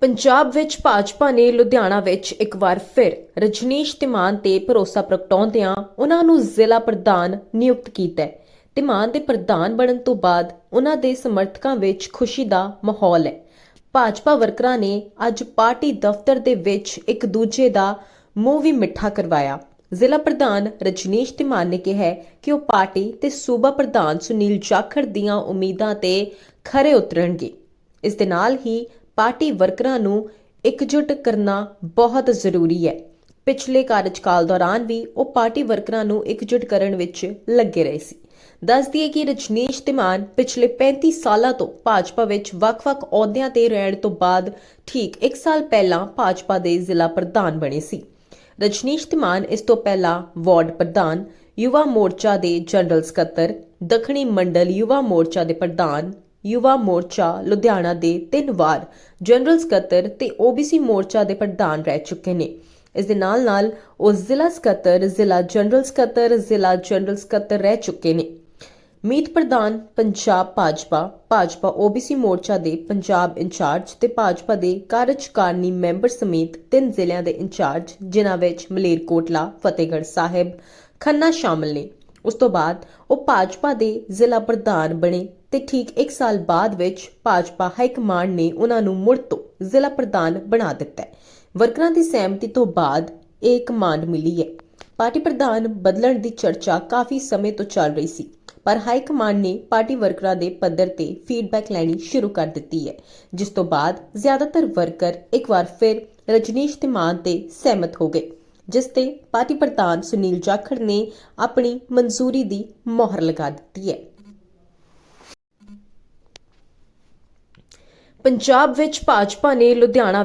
ਪੰਜਾਬ ਵਿੱਚ ਭਾਜਪਾ ਨੇ ਲੁਧਿਆਣਾ ਵਿੱਚ ਇੱਕ ਵਾਰ ਫਿਰ ਰਜਨੀਸ਼ ਤਿਮਾਨ ਤੇ ਭਰੋਸਾ ਪ੍ਰਗਟਾਉਂਦਿਆਂ ਉਹਨਾਂ ਨੂੰ ਜ਼ਿਲ੍ਹਾ ਪ੍ਰਧਾਨ ਨਿਯੁਕਤ ਕੀਤਾ ਹੈ। ਤਿਮਾਨ ਦੇ ਪ੍ਰਧਾਨ ਬਣਨ ਤੋਂ ਬਾਅਦ ਉਹਨਾਂ ਦੇ ਸਮਰਥਕਾਂ ਵਿੱਚ ਖੁਸ਼ੀ ਦਾ ਮਾਹੌਲ ਹੈ। ਭਾਜਪਾ ਵਰਕਰਾਂ ਨੇ ਅੱਜ ਪਾਰਟੀ ਦਫ਼ਤਰ ਦੇ ਵਿੱਚ ਇੱਕ ਦੂਜੇ ਦਾ ਮੂੰਹ ਵੀ ਮਿੱਠਾ ਕਰਵਾਇਆ। ਜ਼ਿਲ੍ਹਾ ਪ੍ਰਧਾਨ ਰਜਨੀਸ਼ ਤਿਮਾਨ ਨੇ ਕਿਹਾ ਕਿ ਉਹ ਪਾਰਟੀ ਤੇ ਸੂਬਾ ਪ੍ਰਧਾਨ ਸੁਨੀਲ ਜਾਖੜ ਦੀਆਂ ਉਮੀਦਾਂ ਤੇ ਖਰੇ ਉਤਰਨਗੇ। ਇਸ ਦੇ ਨਾਲ ਹੀ ਪਾਰਟੀ ਵਰਕਰਾਂ ਨੂੰ ਇਕਜੁੱਟ ਕਰਨਾ ਬਹੁਤ ਜ਼ਰੂਰੀ ਹੈ। ਪਿਛਲੇ ਕਾਰਜਕਾਲ ਦੌਰਾਨ ਵੀ ਉਹ ਪਾਰਟੀ ਵਰਕਰਾਂ ਨੂੰ ਇਕਜੁੱਟ ਕਰਨ ਵਿੱਚ ਲੱਗੇ ਰਹੇ ਸੀ। ਦੱਸ ਦਈਏ ਕਿ ਰਜਨੀਸ਼ ਤਿਮਾਨ ਪਿਛਲੇ 35 ਸਾਲਾਂ ਤੋਂ ਭਾਜਪਾ ਵਿੱਚ ਵੱਖ-ਵੱਖ ਅਹੁਦਿਆਂ ਤੇ ਰਹਿਣ ਤੋਂ ਬਾਅਦ ਠੀਕ 1 ਸਾਲ ਪਹਿਲਾਂ ਭਾਜਪਾ ਦੇ ਜ਼ਿਲ੍ਹਾ ਪ੍ਰਧਾਨ ਬਣੇ ਸੀ। ਰਜਨੀਸ਼ ਤਿਮਾਨ ਇਸ ਤੋਂ ਪਹਿਲਾਂ ਵਾਰਡ ਪ੍ਰਧਾਨ, ਯੁਵਾ ਮੋਰਚਾ ਦੇ ਜਨਰਲ ਸਕੱਤਰ, ਦੱਖਣੀ ਮੰਡਲ ਯੁਵਾ ਮੋਰਚਾ ਦੇ ਪ੍ਰਧਾਨ ਯੁਵਾ ਮੋਰਚਾ ਲੁਧਿਆਣਾ ਦੇ ਤਿੰਨ ਵਾਰ ਜਨਰਲ ਸਕੱਤਰ ਤੇ ਓਬੀਸੀ ਮੋਰਚਾ ਦੇ ਪ੍ਰਧਾਨ ਰਹਿ ਚੁੱਕੇ ਨੇ। ਇਸ ਦੇ ਨਾਲ ਨਾਲ ਉਹ ਜ਼ਿਲ੍ਹਾ ਸਕੱਤਰ, ਜ਼ਿਲ੍ਹਾ ਜਨਰਲ ਸਕੱਤਰ, ਜ਼ਿਲ੍ਹਾ ਜਨਰਲ ਸਕੱਤਰ ਰਹਿ ਚੁੱਕੇ ਨੇ। ਮੀਤ ਪ੍ਰਧਾਨ ਪੰਜਾਬ ਭਾਜਪਾ ਭਾਜਪਾ ਓਬੀਸੀ ਮੋਰਚਾ ਦੇ ਪੰਜਾਬ ਇੰਚਾਰਜ ਤੇ ਭਾਜਪਾ ਦੇ ਕਾਰਜਕਾਰਨੀ ਮੈਂਬਰ ਸਮੇਤ ਤਿੰਨ ਜ਼ਿਲ੍ਹਿਆਂ ਦੇ ਇੰਚਾਰਜ, ਜਿਨ੍ਹਾਂ ਵਿੱਚ ਮਲੇਰਕੋਟਲਾ, ਫਤਿਹਗੜ੍ਹ ਸਾਹਿਬ ਖੰਨਾ ਸ਼ਾਮਲ ਨੇ। ਉਸ ਤੋਂ ਬਾਅਦ ਉਹ ਭਾਜਪਾ ਦੇ ਜ਼ਿਲ੍ਹਾ ਪ੍ਰਧਾਨ ਬਣੇ ਤੇ ਠੀਕ 1 ਸਾਲ ਬਾਅਦ ਵਿੱਚ ਭਾਜਪਾ ਹਾਈ ਕਮਾਂਡ ਨੇ ਉਹਨਾਂ ਨੂੰ ਮੁੜ ਤੋਂ ਜ਼ਿਲ੍ਹਾ ਪ੍ਰਧਾਨ ਬਣਾ ਦਿੱਤਾ ਹੈ। ਵਰਕਰਾਂ ਦੀ ਸਹਿਮਤੀ ਤੋਂ ਬਾਅਦ ਇਹ ਕਮਾਂਡ ਮਿਲੀ ਹੈ। ਪਾਰਟੀ ਪ੍ਰਧਾਨ ਬਦਲਣ ਦੀ ਚਰਚਾ ਕਾਫੀ ਸਮੇਂ ਤੋਂ ਚੱਲ ਰਹੀ ਸੀ, ਪਰ ਹਾਈ ਕਮਾਂਡ ਨੇ ਪਾਰਟੀ ਵਰਕਰਾਂ ਦੇ ਪੱਧਰ ਤੇ ਫੀਡਬੈਕ ਲੈਣੀ ਸ਼ੁਰੂ ਕਰ ਦਿੱਤੀ ਹੈ, ਜਿਸ ਤੋਂ ਬਾਅਦ ਜ਼ਿਆਦਾਤਰ ਵਰਕਰ ਇੱਕ ਵਾਰ ਫਿਰ ਰਜਨੀਸ਼ ਤਿਮਾਨ ਤੇ ਸਹਿਮਤ ਹੋ ਗਏ। ਜਿਸ ਤੇ ਪਾਰਟੀ ਪ੍ਰਧਾਨ ਸੁਨੀਲ ਜਾਖੜ ਨੇ ਆਪਣੀ ਮਨਜ਼ੂਰੀ ਦੀ ਮੋਹਰ ਲਗਾ ਦਿੱਤੀ ਹੈ। ਪੰਜਾਬ ਵਿੱਚ ਭਾਜਪਾ ਨੇ ਲੁਧਿਆਣਾ